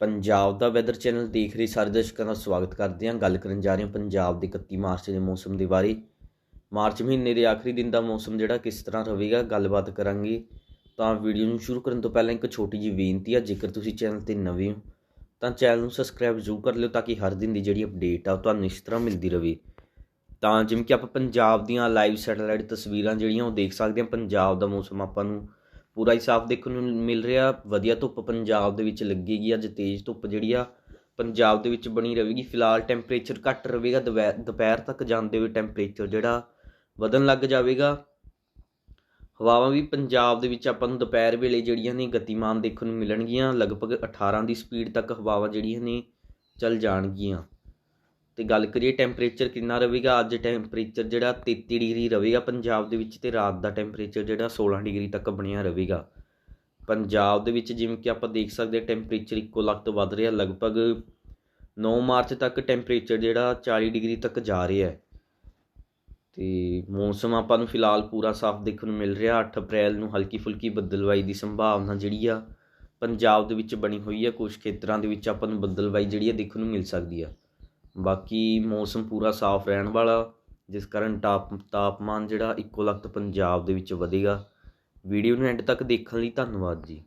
ਪੰਜਾਬ ਦਾ weather channel ਦੇਖ ਰਹੇ ਸਾਰੇ ਦਰਸ਼ਕਾਂ ਦਾ ਸਵਾਗਤ ਕਰਦੇ ਹਾਂ। ਗੱਲ ਕਰਨ ਜਾ ਰਹੇ ਹਾਂ ਪੰਜਾਬ ਦੇ 31 ਮਾਰਚ ਦੇ ਮੌਸਮ ਦੇ ਬਾਰੇ। ਮਾਰਚ ਮਹੀਨੇ ਦੇ ਆਖਰੀ ਦਿਨ ਦਾ ਮੌਸਮ ਜਿਹੜਾ ਕਿਸ ਤਰ੍ਹਾਂ ਰਹੇਗਾ, ਗੱਲਬਾਤ ਕਰਾਂਗੇ। ਤਾਂ ਵੀਡੀਓ ਨੂੰ ਸ਼ੁਰੂ ਕਰਨ ਤੋਂ ਪਹਿਲਾਂ ਇੱਕ ਛੋਟੀ ਜਿਹੀ ਬੇਨਤੀ ਆ, ਜੇਕਰ ਤੁਸੀਂ ਚੈਨਲ ਤੇ ਨਵੇਂ ਹੋ, ਤਾਂ ਚੈਨਲ ਨੂੰ ਸਬਸਕ੍ਰਾਈਬ ਜ਼ਰੂਰ ਕਰ ਲਿਓ ਤਾਂ ਕਿ ਹਰ ਦਿਨ ਦੀ ਜਿਹੜੀ ਅਪਡੇਟ ਆ ਉਹ ਤੁਹਾਨੂੰ ਇਸ ਤਰ੍ਹਾਂ ਮਿਲਦੀ ਰਹੇ ਤਾਂ ਜਿਵੇਂ ਕਿ ਆਪਾਂ ਪੰਜਾਬ ਦੀਆਂ ਲਾਈਵ ਸੈਟੇਲਾਈਟ ਤਸਵੀਰਾਂ ਜਿਹੜੀਆਂ ਉਹ ਦੇਖ ਸਕਦੇ ਹਾਂ। ਪੰਜਾਬ ਦਾ ਮੌਸਮ ਆਪਾਂ ਨੂੰ ਪੂਰਾ ਹੀ ਸਾਫ਼ ਦੇਖਣ ਨੂੰ ਮਿਲ ਰਿਹਾ। ਵਧੀਆ ਧੁੱਪ ਪੰਜਾਬ ਦੇ ਵਿੱਚ ਲੱਗੇਗੀ। ਅੱਜ ਤੇਜ਼ ਧੁੱਪ ਜਿਹੜੀ ਆ, ਪੰਜਾਬ ਦੇ ਵਿੱਚ ਬਣੀ ਰਹੇਗੀ। ਫਿਲਹਾਲ ਟੈਂਪਰੇਚਰ ਘੱਟ ਰਹੇਗਾ। ਦੁਪਹਿ- ਦੁਪਹਿਰ ਤੱਕ ਜਾਂਦੇ ਹੋਏ ਟੈਂਪਰੇਚਰ ਜਿਹੜਾ ਵਧਣ ਲੱਗ ਜਾਵੇਗਾ। ਹਵਾਵਾਂ ਵੀ ਪੰਜਾਬ ਦੇ ਵਿੱਚ ਆਪਾਂ ਨੂੰ ਦੁਪਹਿਰ ਵੇਲੇ ਜਿਹੜੀਆਂ ਨੇ ਗਤੀਮਾਨ ਦੇਖਣ ਨੂੰ ਮਿਲਣਗੀਆਂ। ਲਗਭਗ 18 ਦੀ ਸਪੀਡ ਤੱਕ ਹਵਾਵਾਂ ਜਿਹੜੀਆਂ ਨੇ ਚੱਲ ਜਾਣਗੀਆਂ। ਤੇ ਗੱਲ ਕਰੀਏ ਟੈਂਪਰੇਚਰ ਕਿੰਨਾ ਰਹੇਗਾ? ਅੱਜ ਟੈਂਪਰੇਚਰ ਜਿਹੜਾ 33 ਡਿਗਰੀ ਰਹੇਗਾ ਪੰਜਾਬ ਦੇ ਵਿੱਚ ਤੇ ਰਾਤ ਦਾ ਟੈਂਪਰੇਚਰ ਜਿਹੜਾ 16 ਡਿਗਰੀ ਤੱਕ ਬਣਿਆ ਰਹੇਗਾ। ਪੰਜਾਬ ਦੇ ਵਿੱਚ ਜਿਵੇਂ ਕਿ ਆਪਾਂ ਦੇਖ ਸਕਦੇ ਹਾਂ ਟੈਂਪਰੇਚਰ ਇੱਕੋ ਲੱਖ ਤੋਂ ਵੱਧ ਰਿਹਾ, ਲਗਭਗ 9 ਮਾਰਚ ਤੱਕ ਟੈਂਪਰੇਚਰ ਜਿਹੜਾ 40 ਡਿਗਰੀ ਤੱਕ ਜਾ ਰਿਹਾ ਹੈ। ਤੇ ਮੌਸਮ ਆਪਾਂ ਨੂੰ ਫਿਲਹਾਲ ਪੂਰਾ ਸਾਫ਼ ਦੇਖਣ ਨੂੰ ਮਿਲ ਰਿਹਾ 8 ਅਪ੍ਰੈਲ ਨੂੰ ਹਲਕੀ ਫੁਲਕੀ ਬੱਦਲਵਾਈ ਦੀ ਸੰਭਾਵਨਾ ਜਿਹੜੀ ਆ, ਪੰਜਾਬ ਦੇ ਵਿੱਚ ਬਣੀ ਹੋਈ ਹੈ ਕੁਝ ਖੇਤਰਾਂ ਦੇ ਵਿੱਚ ਆਪਾਂ ਨੂੰ ਬੱਦਲਵਾਈ ਜਿਹੜੀ ਆ ਦੇਖਣ ਨੂੰ ਮਿਲ ਸਕਦੀ ਆ। ਬਾਕੀ ਮੌਸਮ ਪੂਰਾ ਸਾਫ਼ ਰਹਿਣ ਵਾਲਾ, ਜਿਸ ਕਾਰਨ ਤਾਪ ਤਾਪਮਾਨ ਜਿਹੜਾ ਇੱਕੋ ਲਖਤ ਪੰਜਾਬ ਦੇ ਵਿੱਚ ਵਧੇਗਾ। ਵੀਡੀਓ ਨੂੰ ਐਂਡ ਤੱਕ ਦੇਖਣ ਲਈ ਧੰਨਵਾਦ ਜੀ।